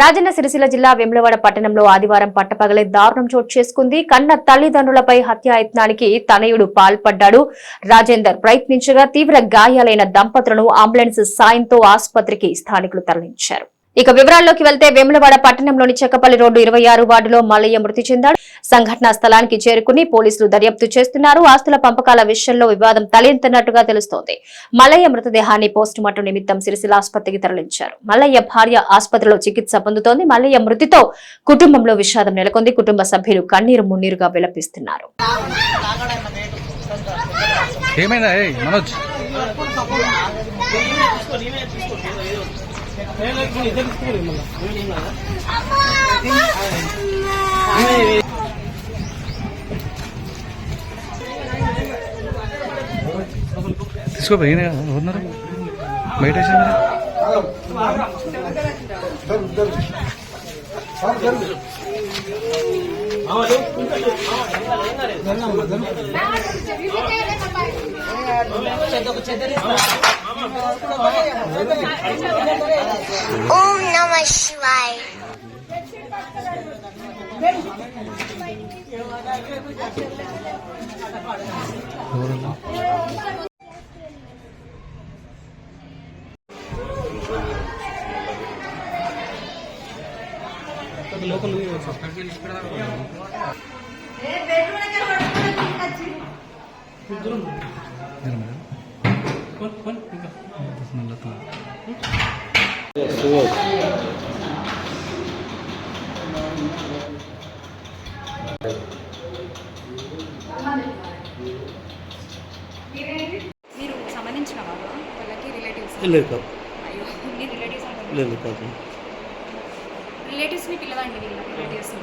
రాజన్న సిరిసిల్ల జిల్లా వెమ్లవాడ పట్టణంలో ఆదివారం పట్టపగలే దారుణం చోటు చేసుకుంది. కన్న తల్లిదండ్రులపై హత్యాయత్నానికి తనయుడు పాల్పడ్డాడు. రాజేందర్ ప్రయత్నించగా తీవ్ర గాయాలైన దంపతులను అంబులెన్స్ సాయంతో ఆసుపత్రికి స్థానికులు తరలించారు. ఇక వివరాల్లోకి వెళ్తే వేములవాడ పట్టణంలోని చెక్కపల్లి రోడ్డు ఇరవై ఆరు వార్డులో మల్లయ్య మృతి చెందాడు. సంఘటనా స్థలానికి చేరుకుని పోలీసులు దర్యాప్తు చేస్తున్నారు. ఆస్తుల పంపకాల విషయంలో వివాదం తలెంతనట్టుగా తెలుస్తోంది. మల్లయ్య మృతదేహాన్ని పోస్టుమార్టం నిమిత్తం సిరిసిల ఆసుపత్రికి తరలించారు. మల్లయ్య భార్య ఆసుపత్రిలో చికిత్స పొందుతోంది. మల్లయ్య మృతితో కుటుంబంలో విషాదం నెలకొంది. కుటుంబ సభ్యులు కన్నీరు మున్నీరుగా విలపిస్తున్నారు. ఏమైనా మనోజ్. తీసుకో తీసుకోపోయినా కదా ఉన్నారు. బయట వేసిందా ఓం నమ శివాయ. మీరు సంబంధించిన వాళ్ళు? వాళ్ళకి రిలేటివ్స్ లేదు కాదు. అయ్యో మీ రిలేటివ్స్ అంటే లేదు కాదు. రిలేటివ్స్ని పిలవండి వీళ్ళ రిలేటివ్స్ని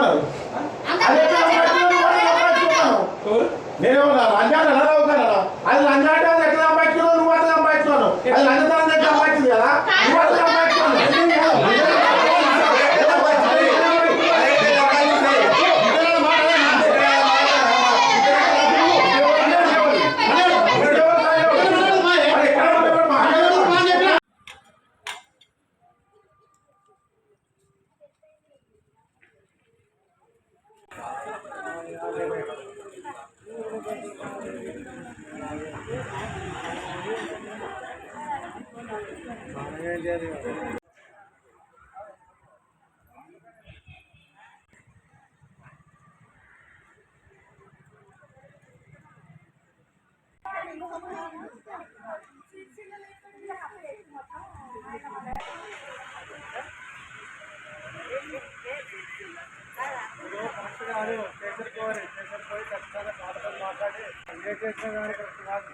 చేసిన దానికి కాదు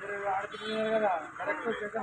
మీరు ఆడుతున్నారు కదా కరెక్ట్ చేసిన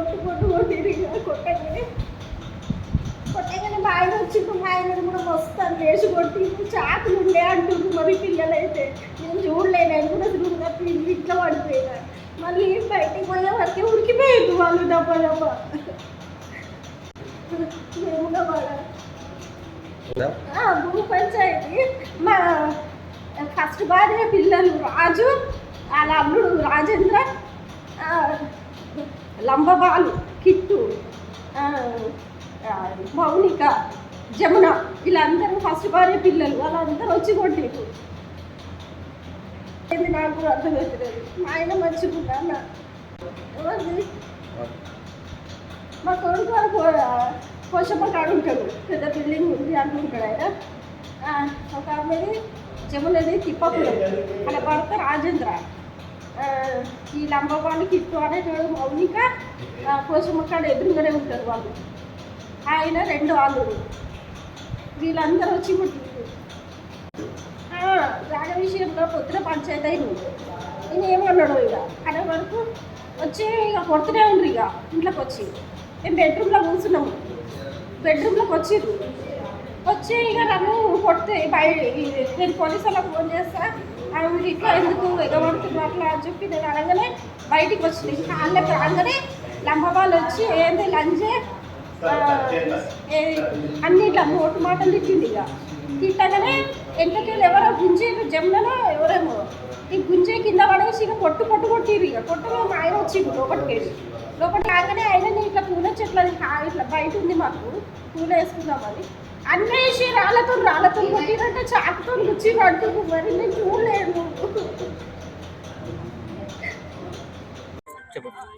కొట్టు కొట్టు కొట్టి కొట్టగానే కొట్టగానే ఆయన వచ్చి మా ఆయన కూడా వస్తాను లేచి కొట్టి చాకులు ఉండే అంటుండ్రు మరి పిల్లలైతే. నేను చూడలేను నేను కూడా పిల్లలు ఇట్లా పడిపోయినా. మళ్ళీ బయటికి పోయే వరకే ఉరికిపోయింది వాళ్ళు డబ్బా డబ్బా మేము కూడా పడ ఆ, భూ పంచాయతీ. మా ఫస్ట్ భార్య పిల్లలు రాజు వాళ్ళ అల్లుడు రాజేంద్ర. లంబబాలు కిట్టు మౌనిక జమున వీళ్ళందరూ ఫస్ట్ భార్య పిల్లలు. వాళ్ళందరూ వచ్చి కొట్టిరు ఏంది నాకు కూడా అర్థమవుతలేదు. మా ఆయన మర్చిపోతున్నా మా కొడుకు వాడు పో- కాడు ఉంటాడు. పెద్ద బిల్డింగ్ ఉంది అంటుంటాడు ఆయన. ఒక ఆమెది జమునది తిప్పకుడు అలా భర్త రాజేంద్ర. ఈ లంబవాళ్ళు కిట్టు అనేటోడు మౌనిక ఆ, పోషమ్మ ఎదురుగానే ఉంటారు వాళ్ళు. ఆయన రెండు వాళ్ళు వీళ్ళందరూ వచ్చి పుట్టింది జాగ విషయంలో పొద్దున పంచాయతీ అయింది నేను ఏమన్నాడు ఇక? అనే వరకు వచ్చి ఇక కొడుతూనే ఉండ్రు ఇక ఇంట్లోకి వచ్చి. మేము బెడ్రూమ్లో కూర్చున్నాము బెడ్రూమ్లోకి వచ్చిర్రు. వచ్చి ఇక నన్ను కొడితే బయట నేను పోలీసు వాళ్ళకి ఫోన్ చేస్తా ఆమె ఇట్లా ఎందుకు ఎగబడుతున్నారు అట్లా అని చెప్పి నేను అనగానే బయటికి వచ్చింది. కాళ్ళకి రాగానే లంబబాలు వచ్చి ఏంది లంజే? అన్ని ఇట్లా మోటు మాటలు తిట్టింది ఇక. తిట్టగానే ఎంతకెళ్ళి ఎవరో గుంజే జమ్లలో ఎవరేమో ఈ గుంజే కింద పడేసి ఇక పొట్టు పొట్టు కొట్టిరు ఇక. కొట్టుగా మా ఆయన వచ్చిండు లోపలికి వెళ్ళి. లోపలికి రాగానే ఆయన ఇట్లా పూల చెట్లు ఇట్లా బయట ఉంది మాకు. పూల వేసుకుందామని. అన్నీ వేసి రాళ్ళతో రాళ్ళతో కొట్టిరంటే చాకుతో గుచ్చి అంటున్నారు మరి నేను చూడలేను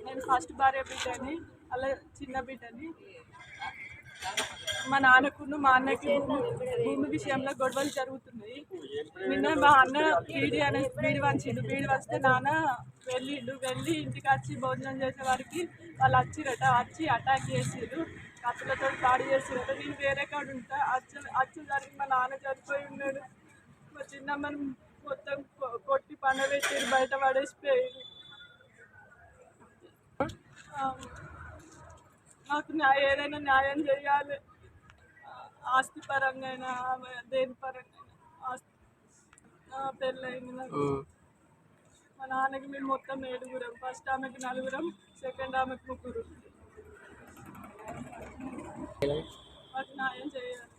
నేను ఫస్ట్ భార్య బిడ్డని అలా చిన్న బిడ్డని. మా నాన్నకును మా అన్నకి భూమి భూమి విషయంలో గొడవలు జరుగుతున్నాయి. నిన్న మా అన్న బీడి అనే బీడి వంచిండు. బీడి వస్తే నాన్న వెళ్ళిండు. వెళ్ళి ఇంటికి వచ్చి భోజనం చేసే వారికి వాళ్ళు వచ్చిరట వచ్చి అటాక్ చేసిరు కత్తులతో దాడి చేసిరట నేను వేరే కాడ ఉంటా. అచ్చు అచ్చు జరిగి మా నాన్న చనిపోయి ఉన్నాడు. మా చిన్నమ్మని మొత్తం కొట్టి పండబెట్టారు బయట పడేసిపోయారు ఆ, నాకు న్యాయం ఏదైనా న్యాయం చేయాలి. ఆస్తి పరంగా దేని పరంగా ఆస్తి. ఆ, పెళ్ళయింది నాకు. మా నాన్నకి మేము మొత్తం ఏడుగురం. ఫస్ట్ ఆమెకి నలుగురం సెకండ్ ఆమెకి ముగ్గురు. మాకు చేయాలి